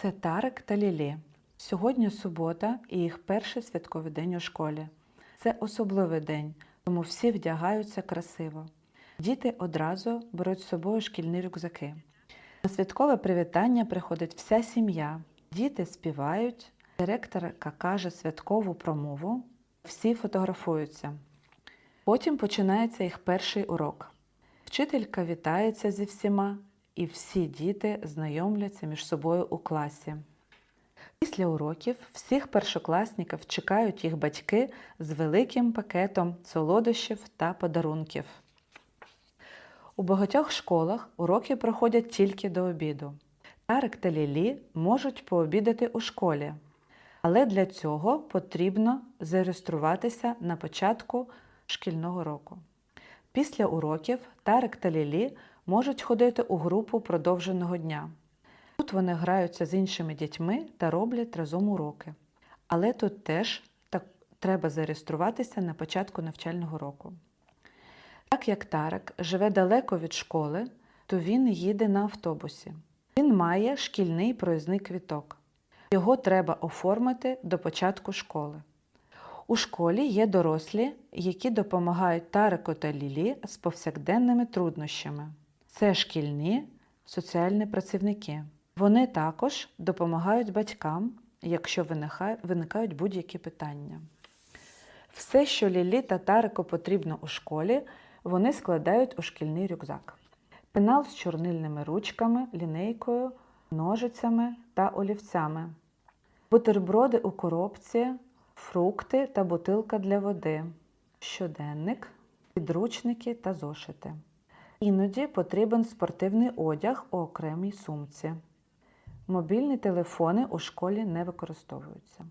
Це Тарик та Лілі. Сьогодні субота і їх перший святковий день у школі. Це особливий день, тому всі вдягаються красиво. Діти одразу беруть з собою шкільні рюкзаки. На святкове привітання приходить вся сім'я. Діти співають, директорка каже святкову промову, всі фотографуються. Потім починається їх перший урок. Вчителька вітається зі всіма, і всі діти знайомляться між собою у класі. Після уроків всіх першокласників чекають їх батьки з великим пакетом солодощів та подарунків. У багатьох школах уроки проходять тільки до обіду. Тарик та Лілі можуть пообідати у школі, але для цього потрібно зареєструватися на початку шкільного року. Після уроків Тарик та Лілі можуть ходити у групу продовженого дня. Тут вони граються з іншими дітьми та роблять разом уроки. Але тут теж так, треба зареєструватися на початку навчального року. Так як Тарик живе далеко від школи, то він їде на автобусі. Він має шкільний проїзний квіток. Його треба оформити до початку школи. У школі є дорослі, які допомагають Тарику та Лілі з повсякденними труднощами. Це шкільні соціальні працівники. Вони також допомагають батькам, якщо виникають будь-які питання. Все, що Лілі та Тарику потрібно у школі, вони складають у шкільний рюкзак. Пенал з чорнильними ручками, лінейкою, ножицями та олівцями, бутерброди у коробці, фрукти та бутилка для води, щоденник, підручники та зошити. Іноді потрібен спортивний одяг у окремій сумці. Мобільні телефони у школі не використовуються.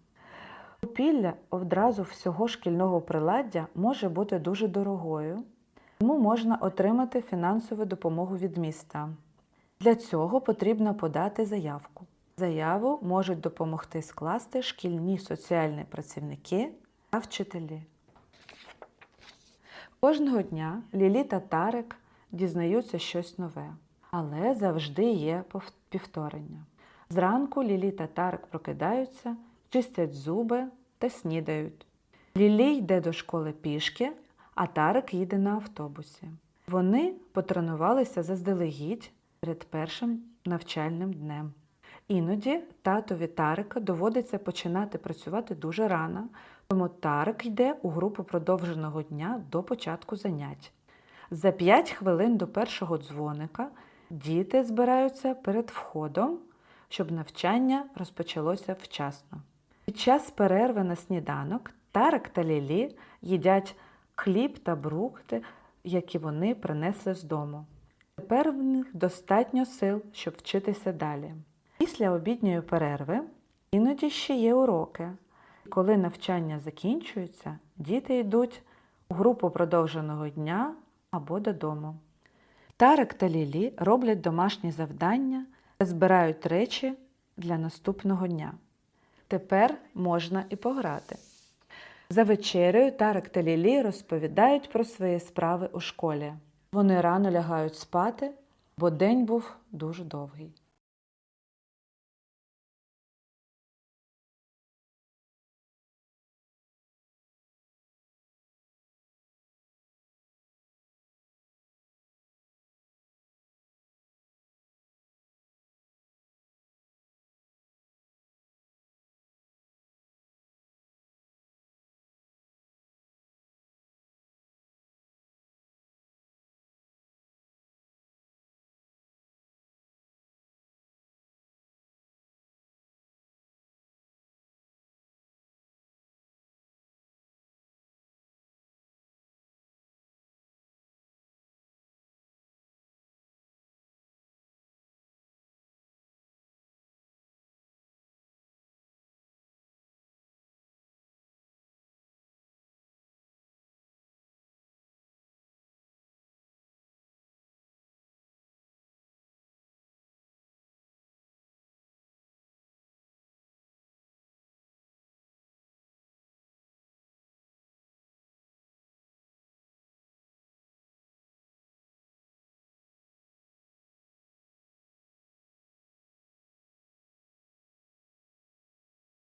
Купілля одразу всього шкільного приладдя може бути дуже дорогою, тому можна отримати фінансову допомогу від міста. Для цього потрібно подати заявку. Заяву можуть допомогти скласти шкільні соціальні працівники та вчителі. Кожного дня Лілі та Тарик дізнаються щось нове, але завжди є пов- повторення. Зранку Лілі та Тарик прокидаються, чистять зуби та снідають. Лілі йде до школи пішки, а Тарик їде на автобусі. Вони потренувалися заздалегідь перед першим навчальним днем. Іноді татові Тарика доводиться починати працювати дуже рано, тому Тарик йде у групу продовженого дня до початку занять. За 5 хвилин до першого дзвоника діти збираються перед входом, щоб навчання розпочалося вчасно. Під час перерви на сніданок Тарик та Лілі їдять хліб та брухти, які вони принесли з дому. Тепер в них достатньо сил, щоб вчитися далі. Після обідньої перерви іноді ще є уроки. Коли навчання закінчується, діти йдуть у групу продовженого дня або додому. Тарик та Лілі роблять домашні завдання та збирають речі для наступного дня. Тепер можна і пограти. За вечерею Тарик та Лілі розповідають про свої справи у школі. Вони рано лягають спати, бо день був дуже довгий.